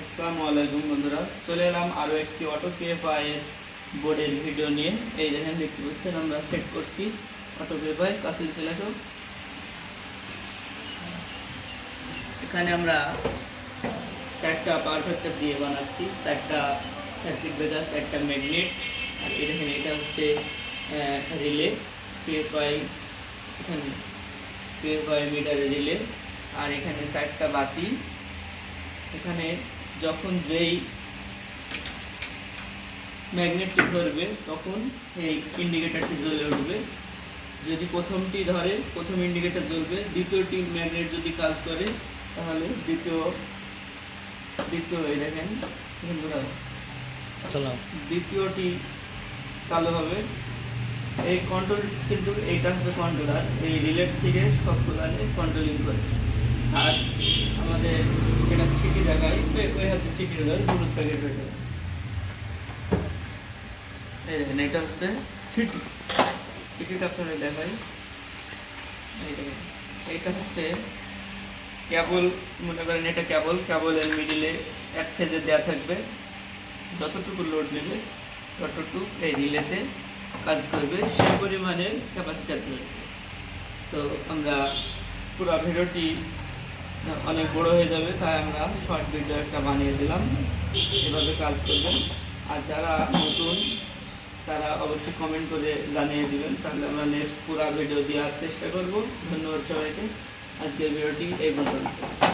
আসসালামু আলাইকুম বন্ধুরা, চলে এলাম আরও একটি অটো কেএফআই বোর্ডের ভিডিও নিয়ে। এই দেখেন দেখতে পাচ্ছেন, আমরা সেট করছি অটো কেএফআই কাছে চলে আসো। এখানে আমরা চারটা পারফেক্টার দিয়ে বানাচ্ছি। চারটা সার্কিট ব্রেকার চারটা ম্যাগনেট আর এই দেখেন, এটা হচ্ছে রিলে পিএফআই এখানে পিএফআই মিটারের রিলে আর এখানে চারটা বাতি। এখানে যখন যেই ম্যাগনেটটি ধরবে তখন এই ইন্ডিকেটারটি জ্বলে উঠবে। যদি প্রথমটি ধরে প্রথম ইন্ডিকেটার জ্বলবে। দ্বিতীয়টি ম্যাগনেট যদি কাজ করে তাহলে দ্বিতীয় দ্বিতীয় এই দেখেন দ্বিতীয়টি চালু হবে। এই কন্ট্রোল কিন্তু এইটা হচ্ছে কন্ট্রোলার এই রিলেট থেকে সবগুলো কন্ট্রোলিং করে। আর আমাদের সিটি দেখায় ওই- হাতে সিটি দেখায় হলুদ প্যাকেট যাবে এই দেখেন এটা হচ্ছে সিটি সিটিটা আপনাদের দেখাই এই দেখেন এইটা হচ্ছে কেবল মনে করেন এটা কেবল কেবলের মিডিলে এক ফেজে দেওয়া থাকবে যতটুকু লোড নেবে ততটুকু এই রিলেতে কাজ করবে সেই পরিমাণের ক্যাপাসিটার দেবে তো আমরা পুরো ভিডিওটি অনেক বড় হয়ে যাবে, তাই আমরা শর্ট ভিডিও একটা বানিয়ে দিলাম। এভাবে কাজ করবেন। আর যারা নতুন, তারা অবশ্যই কমেন্ট করে জানিয়ে দিবেন। তাহলে আমরা নেক্সট পুরা ভিডিও দেওয়ার চেষ্টা করব। ধন্যবাদ সবাইকে। আজকের ভিডিওটি এই পর্যন্ত।